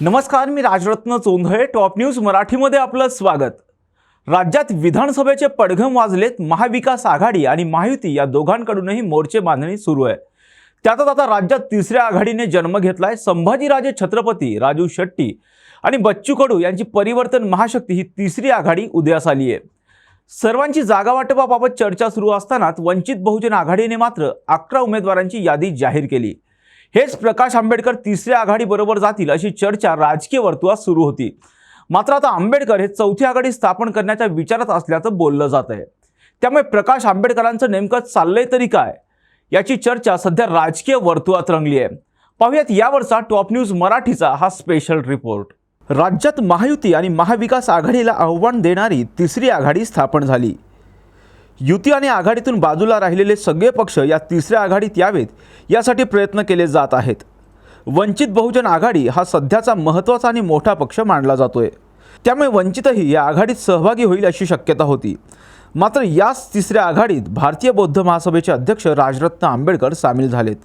नमस्कार मी Rajratna Chondhale top news मराठीमध्ये आपलं स्वागत. राज्यात विधानसभेचे पडघम वाजलेत महाविकास आघाडी आणि महायुती या दोघांकडूनही मोर्चे बांधणी सुरू आहे. त्यातच आता राज्यात तिसऱ्या आघाडीने जन्म घेतलाय संभाजीराजे छत्रपती राजू शेट्टी आणि बच्चू कडू यांची परिवर्तन महाशक्ती ही तिसरी आघाडी उदयास आली आहे. सर्वांची जागा वाटपाबाबत चर्चा सुरू असतानाच वंचित बहुजन आघाडीने मात्र अकरा उमेदवारांची यादी जाहीर केली. हेच प्रकाश आंबेडकर तिसऱ्या आघाडीबरोबर जातील अशी चर्चा राजकीय वर्तुळात सुरू होती. मात्र आता आंबेडकर हे चौथी आघाडी स्थापन करण्याच्या विचारात असल्याचं बोललं जात आहे. त्यामुळे प्रकाश आंबेडकरांचं नेमकं चाललंय तरी काय? याची चर्चा सध्या राजकीय वर्तुळात रंगली आहे. पाहुयात यावरचा टॉप न्यूज मराठीचा हा स्पेशल रिपोर्ट. राज्यात महायुती आणि महाविकास आघाडीला आव्हान देणारी तिसरी आघाडी स्थापन झाली. युती आणि आघाडीतून बाजूला राहिलेले सगळे पक्ष या तिसऱ्या आघाडीत यावेत यासाठी प्रयत्न केले जात आहेत. वंचित बहुजन आघाडी हा सध्याचा महत्त्वाचा आणि मोठा पक्ष मानला जातोय. त्यामुळे वंचितही या आघाडीत सहभागी होईल अशी शक्यता होती. मात्र याच तिसऱ्या आघाडीत भारतीय बौद्ध महासभेचे अध्यक्ष राजरत्न आंबेडकर सामील झालेत.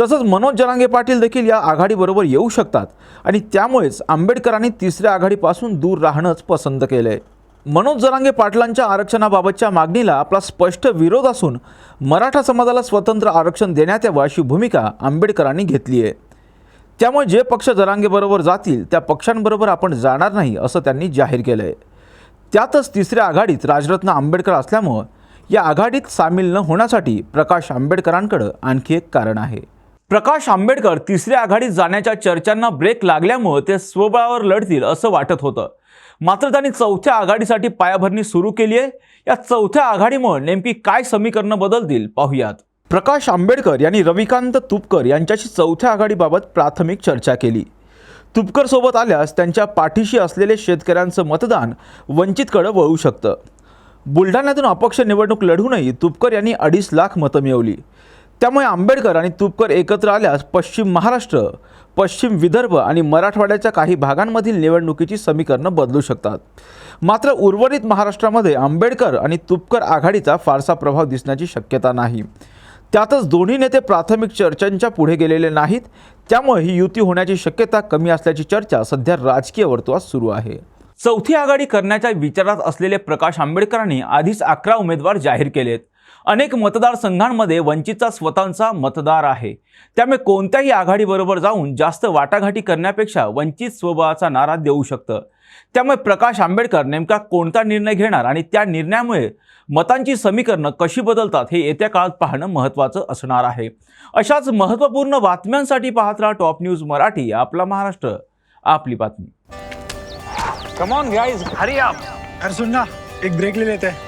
तसंच मनोज जरांगे पाटील देखील या आघाडीबरोबर येऊ शकतात आणि त्यामुळेच आंबेडकरांनी तिसऱ्या आघाडीपासून दूर राहणंच पसंत केलं आहे मनोज जरांगे पाटलांच्या आरक्षणाबाबतच्या मागणीला आपला स्पष्ट विरोध असून मराठा समाजाला स्वतंत्र आरक्षण देण्यात यावं अशी भूमिका आंबेडकरांनी घेतली आहे. त्यामुळे जे पक्ष जरांगेबरोबर जातील त्या पक्षांबरोबर आपण जाणार नाही असं त्यांनी जाहीर केलं आहे त्यातच तिसऱ्या आघाडीत राजरत्न आंबेडकर असल्यामुळं या आघाडीत सामील न होण्यासाठी प्रकाश आंबेडकरांकडं आणखी एक कारण आहे. प्रकाश आंबेडकर तिसऱ्या आघाडीत जाण्याच्या चर्चांना ब्रेक लागल्यामुळं ते स्वबळावर लढतील असं वाटत होतं. मात्र त्यांनी चौथ्या आघाडीसाठी पायाभरणी सुरू केली आहे. या चौथ्या आघाडीमुळे नेमकी काय समीकरणं बदलतील? पाहूयात. प्रकाश आंबेडकर यांनी रविकांत तुपकर यांच्याशी चौथ्या आघाडीबाबत प्राथमिक चर्चा केली. तुपकर सोबत आल्यास त्यांच्या पाठीशी असलेले शेतकऱ्यांचं मतदान वंचितकडे वळू शकतं. बुलढाण्यातून अपक्ष निवडणूक लढूनही तुपकर यांनी अडीच लाख मतं मिळवली. त्यामुळे आंबेडकर आणि तुपकर एकत्र आल्यास पश्चिम महाराष्ट्र पश्चिम विदर्भ आणि मराठवाड्याच्या काही भागांमधील निवडणुकीची समीकरणं बदलू शकतात. मात्र उर्वरित महाराष्ट्रामध्ये आंबेडकर आणि तुपकर आघाडीचा फारसा प्रभाव दिसण्याची शक्यता नाही. त्यातच दोन्ही नेते प्राथमिक चर्चांच्या पुढे गेलेले नाहीत. त्यामुळे ही युती होण्याची शक्यता कमी असल्याची चर्चा सध्या राजकीय वर्तुळात सुरू आहे. चौथी आघाडी करण्याच्या विचारात असलेले प्रकाश आंबेडकरांनी आधीच अकरा उमेदवार जाहीर केलेत. अनेक मतदारसंघांमध्ये वंचितचा स्वतःचा मतदार आहे. त्यामुळे कोणत्याही आघाडीबरोबर जाऊन जास्त वाटाघाटी करण्यापेक्षा वंचित स्वबळाचा नारा देऊ शकतं. त्यामुळे प्रकाश आंबेडकर नेमका कोणता निर्णय घेणार आणि त्या निर्णयामुळे मतांची समीकरणं कशी बदलतात हे येत्या काळात पाहणं महत्त्वाचं असणार आहे. अशाच महत्त्वपूर्ण बातम्यांसाठी पाहत राहा टॉप न्यूज मराठी आपला महाराष्ट्र आपली बातमी. Come on guys hurry up अरे सुन ना एक ब्रेक ले लेते हैं.